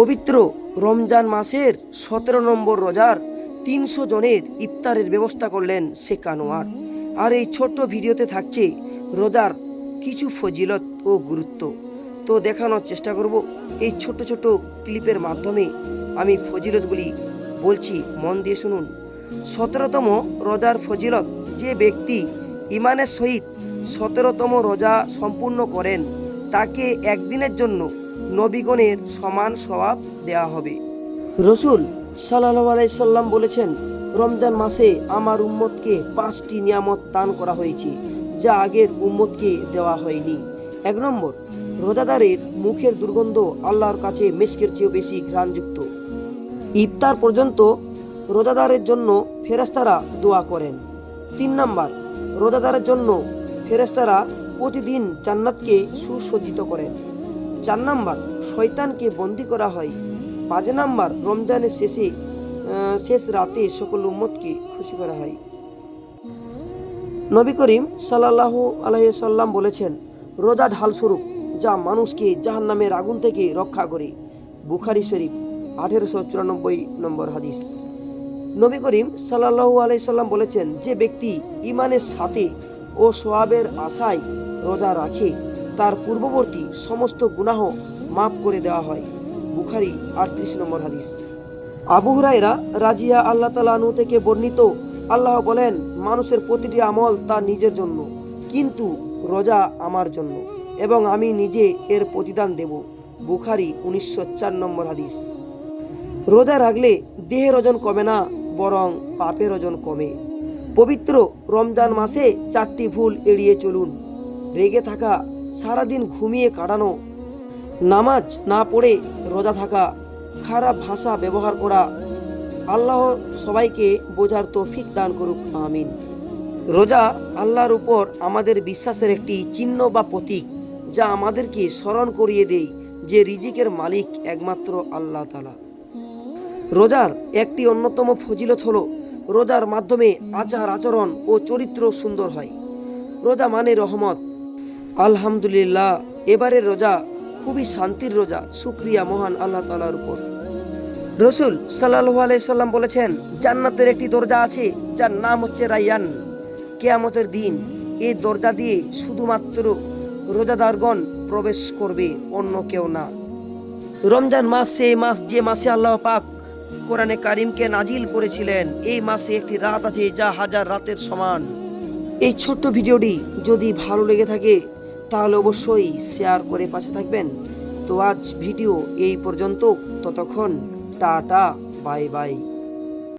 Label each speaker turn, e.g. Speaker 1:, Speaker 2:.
Speaker 1: পবিত্র রমজান মাসের সতেরো নম্বর রোজার তিনশো জনের ইফতারের ব্যবস্থা করলেন শেখ আনোয়ার আর এই ছোট্ট ভিডিওতে থাকছে রোজার কিছু ফজিলত ও গুরুত্ব। তো দেখানোর চেষ্টা করব এই ছোট ছোট ক্লিপের মাধ্যমে আমি ফজিলতগুলি বলছি, মন দিয়ে শুনুন। সতেরোতম রোজার ফজিলত, যে ব্যক্তি ইমানের সহিত সতেরোতম রোজা সম্পূর্ণ করেন, তাকে একদিনের জন্য নবীগণের সমান স্বভাব দেয়া হবে। রসুল সাল্লাহ আলাইসাল্লাম বলেছেন, রমজান মাসে আমার উম্মতকে পাঁচটি নিয়ামত দান করা হয়েছে, যা আগের উম্মতকে দেওয়া হয়নি। এক নম্বর, রোজাদারের মুখের দুর্গন্ধ আল্লাহর কাছে মেশকের চেয়েও বেশি ঘ্রাণযুক্ত। ইফতার পর্যন্ত রোজাদারের জন্য ফেরেস্তারা দোয়া করেন। তিন নাম্বার, রোজাদারের জন্য ফেরেস্তারা প্রতিদিন জান্নাতকে সুসজ্জিত করেন। চার নাম্বার, শয়তানকে বন্দি করা হয়। পাঁচ নাম্বার, রমজানের শেষে শেষ রাতে সকল উম্মতকে খুশি করা হয়। নবী করিম সাল্লাহ আলহিসাল্লাম বলেছেন, রোজা ঢাল স্বরূপ যা মানুষকে জাহান্নামের আগুন থেকে রক্ষা করে। বুখারি শরীফ, আঠেরোশো চুরানব্বই নম্বর হাদিস। নবী করিম সাল্লাহু আলাইসাল্লাম বলেছেন, যে ব্যক্তি ইমানের সাথে ও সোয়াবের আশায় রোজা রাখে তার পূর্ববর্তী সমস্ত গুনাহ মাফ করে দেওয়া হয়। বুখারি আটত্রিশ নম্বর হাদিস। আবু হুরাইরা রাজিয়া আল্লাহ তালানু থেকে বর্ণিত, আল্লাহ বলেন, মানুষের প্রতিটি আমল তার নিজের জন্য, কিন্তু রোজা আমার জন্য, এবং আমি নিজে এর প্রতিদান দেব। বুখারি উনিশশো চার নম্বর হাদিস। রোজা রাখলে দেহের ওজন কমে না, বরং পাপের ওজন কমে। পবিত্র রমজান মাসে চারটি ভুল এড়িয়ে চলুন। রেগে থাকা সারাদিন ঘুমিয়ে কাটানো, নামাজ না পড়ে রোজা থাকা, খারাপ ভাষা ব্যবহার করা, আল্লাহ সবাইকে বোঝার তৌফিক দান করুক, আমিন। রোজা আল্লাহর উপর আমাদের বিশ্বাসের একটি চিহ্ন বা প্রতীক যা আমাদেরকে স্মরণ করিয়ে দেয় যে রিজিকের মালিক একমাত্র আল্লাহ তালা রোজার একটি অন্যতম ফজিলত হল, রোজার মাধ্যমে আচার আচরণ ও চরিত্র সুন্দর হয়। রোজা মানে রহমত আলহামদুলিল্লাহ, এবারের রোজা খুবই শান্তির রোজা শুক্রিয়া মহান আল্লাহ তালার উপর। রসুল সাল্লাহ আলাইসাল্লাম বলেছেন, জান্নাতের একটি দরজা আছে, যার নাম হচ্ছে রাইয়ান। কেয়ামতের দিন এই দরজা দিয়ে শুধুমাত্র রোজাদারগণ প্রবেশ করবে, অন্য কেউ না। রমজান মাস সেই মাস যে মাসে আল্লাহ পাক কোরআনে কারিমকে নাজিল করেছিলেন, এই মাসে একটি রাত আছে যা হাজার রাতের সমান। এই ছোট্ট ভিডিওটি যদি ভালো লেগে থাকে তাহলে অবশ্যই শেয়ার করে পাশে থাকবেন। তো আজ ভিডিও এই পর্যন্ত। ততক্ষণ টাটা বাই বাই